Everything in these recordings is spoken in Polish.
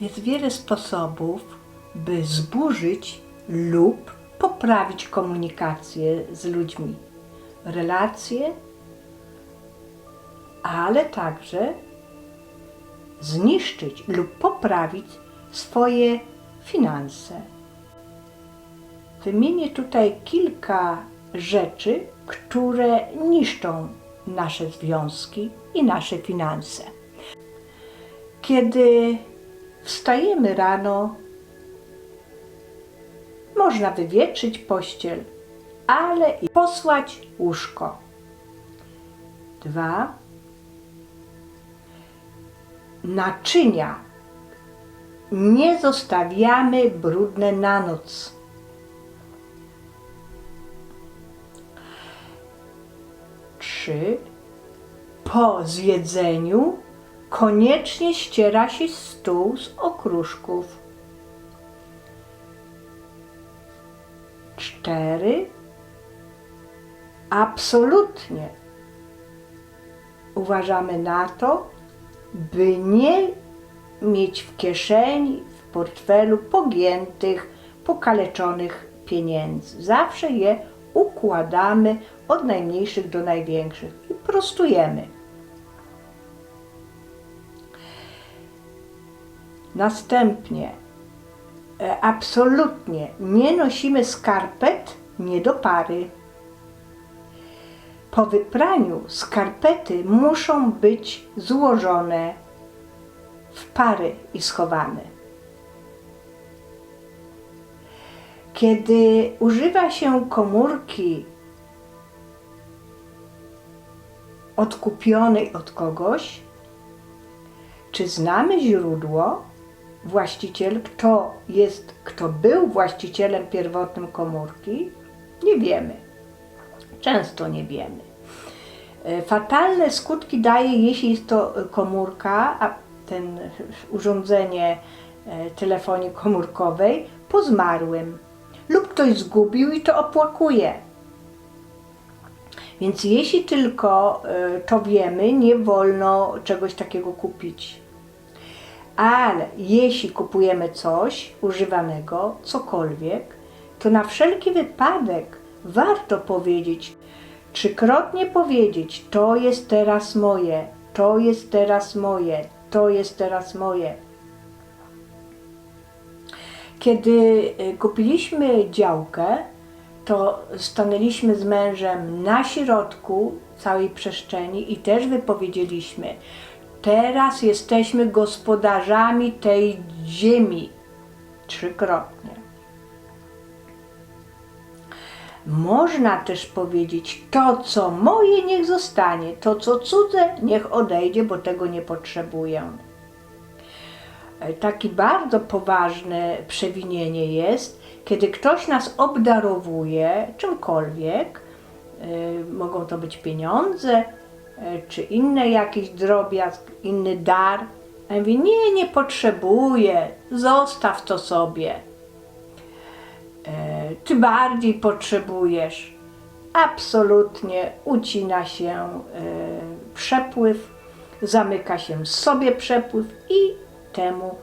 Jest wiele sposobów, by zburzyć lub poprawić komunikację z ludźmi, relacje, ale także zniszczyć lub poprawić swoje finanse. Wymienię tutaj kilka rzeczy, które niszczą nasze związki i nasze finanse. Kiedy wstajemy rano, można wywietrzyć pościel, ale i posłać łóżko. Dwa. Naczynia nie zostawiamy brudne na noc. Trzy. Po zjedzeniu koniecznie ściera się stół z okruszków. Cztery. Absolutnie uważamy na to, by nie mieć w kieszeni, w portfelu pogiętych, pokaleczonych pieniędzy. Zawsze je układamy od najmniejszych do największych i prostujemy. Następnie e, absolutnie nie nosimy skarpet nie do pary. Po wypraniu skarpety muszą być złożone w pary i schowane. Kiedy używa się komórki odkupionej od kogoś, czy znamy źródło, właściciel, kto jest, kto był właścicielem pierwotnym komórki? Nie wiemy. Często nie wiemy. E, Fatalne skutki daje, jeśli jest to e, komórka, a ten e, urządzenie telefonii komórkowej po zmarłym lub ktoś zgubił i to opłakuje. Więc jeśli tylko to wiemy, nie wolno czegoś takiego kupić. Ale jeśli kupujemy coś używanego, cokolwiek, to na wszelki wypadek warto powiedzieć, trzykrotnie powiedzieć: To jest teraz moje, to jest teraz moje, to jest teraz moje. Kiedy y, kupiliśmy działkę, to stanęliśmy z mężem na środku całej przestrzeni i też wypowiedzieliśmy: Teraz jesteśmy gospodarzami tej ziemi. Trzykrotnie. Można też powiedzieć: To, co moje, niech zostanie, to, co cudze, niech odejdzie, bo tego nie potrzebuję. E, Taki bardzo poważne przewinienie jest, kiedy ktoś nas obdarowuje czymkolwiek, y, mogą to być pieniądze, czy inne jakiś drobiazg, inny dar. A ja mówię, nie, nie potrzebuję, zostaw to sobie. E, Ty bardziej potrzebujesz. Absolutnie ucina się e, przepływ, zamyka się sobie przepływ i temu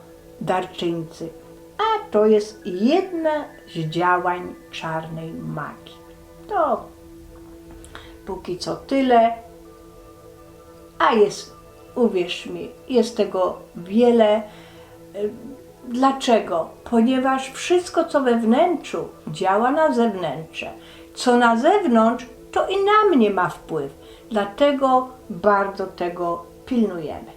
darczyńcy. A to jest jedna z działań czarnej magii. To póki co tyle, a jest, uwierz mi, jest tego wiele. Y, Dlaczego? Ponieważ wszystko, co we wnętrzu, działa na zewnętrze. Co na zewnątrz, to i na mnie ma wpływ. Dlatego bardzo tego pilnujemy.